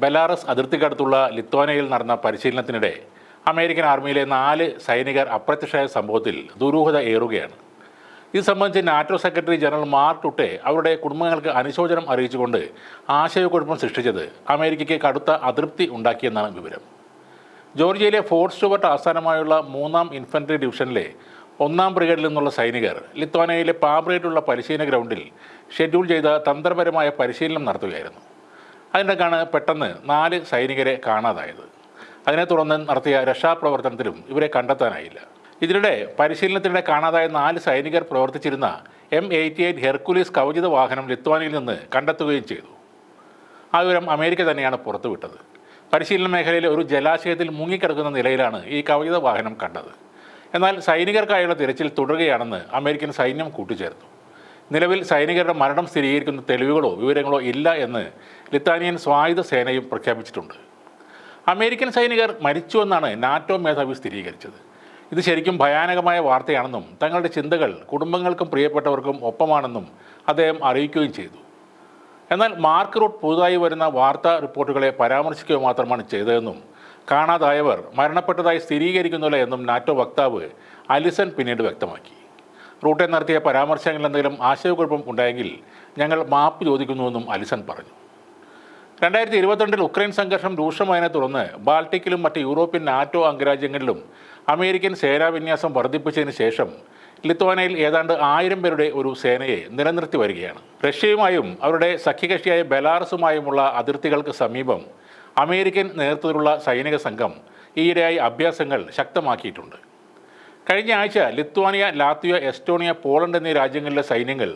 Belarus അതിർത്തിക്കടുത്തുള്ള ലിത്വാനയിൽ നടന്ന പരിശീലനത്തിനിടെ American ആർമിയിലെ നാല് സൈനികർ അപ്രത്യക്ഷമായ സംഭവത്തിൽ ദുരൂഹത ഏറുകയാണ്. ഇത് സംബന്ധിച്ച് NATO secretary general Mark Rutte അവരുടെ കുടുംബങ്ങൾക്ക് അനുശോചനം അറിയിച്ചുകൊണ്ട് ആശയക്കുഴപ്പം സൃഷ്ടിച്ചത് അമേരിക്കയ്ക്ക് കടുത്ത അതൃപ്തി ഉണ്ടാക്കിയെന്നാണ് വിവരം. ജോർജിയയിലെ ഫോർട്ട് സ്റ്റുവർട്ട് ആസ്ഥാനമായുള്ള മൂന്നാം ഇൻഫൻട്രി ഡിവിഷനിലെ ഒന്നാം ബ്രിഗേഡിൽ നിന്നുള്ള സൈനികർ ലിത്വാനയിലെ പാബ്രേറ്റുള്ള പരിശീലന ഗ്രൗണ്ടിൽ ഷെഡ്യൂൾ ചെയ്ത തന്ത്രപരമായ പരിശീലനം നടത്തുകയായിരുന്നു. അതിനിടക്കാണ് പെട്ടെന്ന് നാല് സൈനികരെ കാണാതായത്. അതിനെ തുടർന്ന് നടത്തിയ രക്ഷാപ്രവർത്തനത്തിലും ഇവരെ കണ്ടെത്താനായില്ല. ഇതിനിടെ പരിശീലനത്തിനിടെ കാണാതായ നാല് സൈനികർ പ്രവർത്തിച്ചിരുന്ന എം എയ്റ്റി എയ്റ്റ് ഹെർക്കുലീസ് കവചിത വാഹനം ലിത്വാനിയിൽ നിന്ന് കണ്ടെത്തുകയും ചെയ്തു. ആ വിവരം അമേരിക്ക തന്നെയാണ് പുറത്തുവിട്ടത്. പരിശീലന മേഖലയിലെ ഒരു ജലാശയത്തിൽ മുങ്ങിക്കിടക്കുന്ന നിലയിലാണ് ഈ കവചിത വാഹനം കണ്ടത്. എന്നാൽ സൈനികർക്കായുള്ള തിരച്ചിൽ തുടരുകയാണെന്ന് അമേരിക്കൻ സൈന്യം കൂട്ടിച്ചേർത്തു. നിലവിൽ സൈനികരുടെ മരണം സ്ഥിരീകരിക്കുന്ന തെളിവുകളോ വിവരങ്ങളോ ഇല്ല എന്ന് ലിത്താനിയൻ സ്വായുധ സേനയും പ്രഖ്യാപിച്ചിട്ടുണ്ട്. അമേരിക്കൻ സൈനികർ മരിച്ചുവെന്നാണ് നാറ്റോ മേധാവി സ്ഥിരീകരിച്ചത്. ഇത് ശരിക്കും ഭയാനകമായ വാർത്തയാണെന്നും തങ്ങളുടെ ചിന്തകൾ കുടുംബങ്ങൾക്കും പ്രിയപ്പെട്ടവർക്കും ഒപ്പമാണെന്നും അദ്ദേഹം അറിയിക്കുകയും ചെയ്തു. എന്നാൽ മാർക്ക് റൂട്ട് പുതുതായി വരുന്ന വാർത്താ റിപ്പോർട്ടുകളെ പരാമർശിക്കുക മാത്രമാണ് ചെയ്തതെന്നും കാണാതായവർ മരണപ്പെട്ടതായി സ്ഥിരീകരിക്കുന്നില്ല എന്നും നാറ്റോ വക്താവ് അലിസൺ പിന്നീട് വ്യക്തമാക്കി. റൂട്ടിൽ നടത്തിയ പരാമർശങ്ങളിൽ എന്തെങ്കിലും ആശയക്കുഴപ്പം ഉണ്ടായെങ്കിൽ ഞങ്ങൾ മാപ്പ് ചോദിക്കുന്നുവെന്നും അലിസൺ പറഞ്ഞു. രണ്ടായിരത്തി ഇരുപത്തിരണ്ടിൽ ഉക്രൈൻ സംഘർഷം രൂക്ഷമായതിനെ തുടർന്ന് ബാൾട്ടിക്കിലും മറ്റ് യൂറോപ്യൻ നാറ്റോ അംഗരാജ്യങ്ങളിലും അമേരിക്കൻ സേനാവിന്യാസം വർദ്ധിപ്പിച്ചതിന് ശേഷം ലിത്വാനയിൽ ഏതാണ്ട് ആയിരം പേരുടെ ഒരു സേനയെ നിലനിർത്തി വരികയാണ്. റഷ്യയുമായും അവരുടെ സഖ്യകക്ഷിയായ ബെലാറസുമായുമുള്ള അതിർത്തികൾക്ക് സമീപം അമേരിക്കൻ നേതൃത്വത്തിലുള്ള സൈനിക സംഘം ഈയിടെയായി അഭ്യാസങ്ങൾ ശക്തമാക്കിയിട്ടുണ്ട്. കഴിഞ്ഞ ആഴ്ച ലിത്വാനിയ ലാത്വിയ എസ്റ്റോണിയ പോളണ്ട് എന്നീ രാജ്യങ്ങളിലെ സൈന്യങ്ങൾ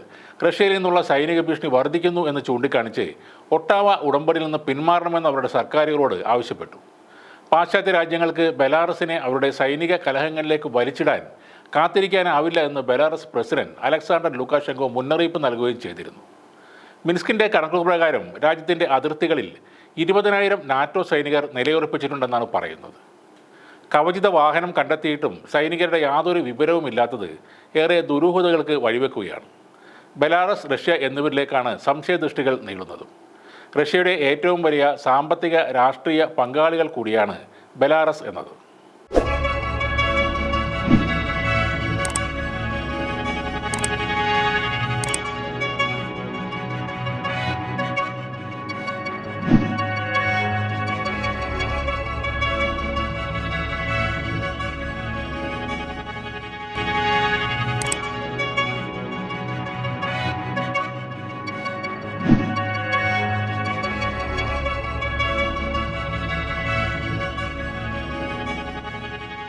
റഷ്യയിൽ നിന്നുള്ള സൈനിക ഭീഷണി വർദ്ധിക്കുന്നു എന്ന് ചൂണ്ടിക്കാണിച്ച് ഒട്ടാവ ഉടമ്പടിയിൽ നിന്ന് പിന്മാറണമെന്ന് അവരുടെ സർക്കാരുകളോട് ആവശ്യപ്പെട്ടു. പാശ്ചാത്യ രാജ്യങ്ങൾക്ക് ബെലാറസിനെ അവരുടെ സൈനിക കലഹങ്ങളിലേക്ക് വലിച്ചിടാൻ കാത്തിരിക്കാനാവില്ല എന്ന് ബെലാറസ് പ്രസിഡന്റ് അലക്സാണ്ടർ ലുക്കാഷെങ്കോ മുന്നറിയിപ്പ് നൽകുകയും ചെയ്തിരുന്നു. മിൻസ്കിന്റെ കണക്കുകൾ പ്രകാരം രാജ്യത്തിന്റെ അതിർത്തികളിൽ ഇരുപതിനായിരം നാറ്റോ സൈനികർ നിലയുറപ്പിച്ചിട്ടുണ്ടെന്നാണ് പറയുന്നത്. കവചിത വാഹനം കണ്ടെത്തിയിട്ടും സൈനികരുടെ യാതൊരു വിവരവുമില്ലാത്തത് ഏറെ ദുരൂഹതകൾക്ക് വഴിവെക്കുകയാണ്. Belarus Russia എന്നിവരിലേക്കാണ് സംശയദൃഷ്ടികൾ നീളുന്നതും. റഷ്യയുടെ ഏറ്റവും വലിയ സാമ്പത്തിക രാഷ്ട്രീയ പങ്കാളികൾ കൂടിയാണ് ബെലാറസ് എന്നത്.